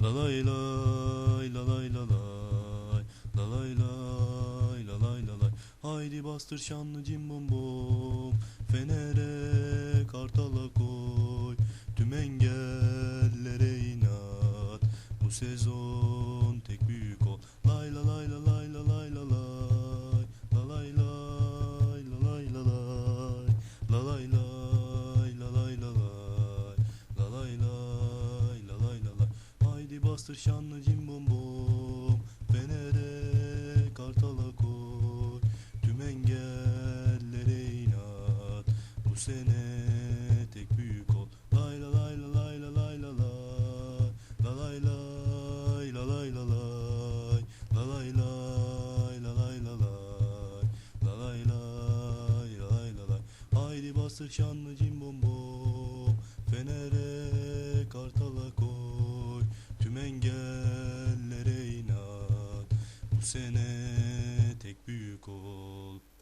La lay lay la lay la lay La lay lay la lay la lay Haydi bastır şanlı cim bom bom Fenere kartala koy. Tüm engellere inat Bu sezon bastır şanlı cim bom bom Fenere kartala koy Tüm engellere inat Bu sene tek büyük ol Lay la lay la lay la lay la lay La lay lay la lay la lay La lay lay la lay la lay La lay lay la lay la lay Haydi bastır şanlı cim sene tek büyük ol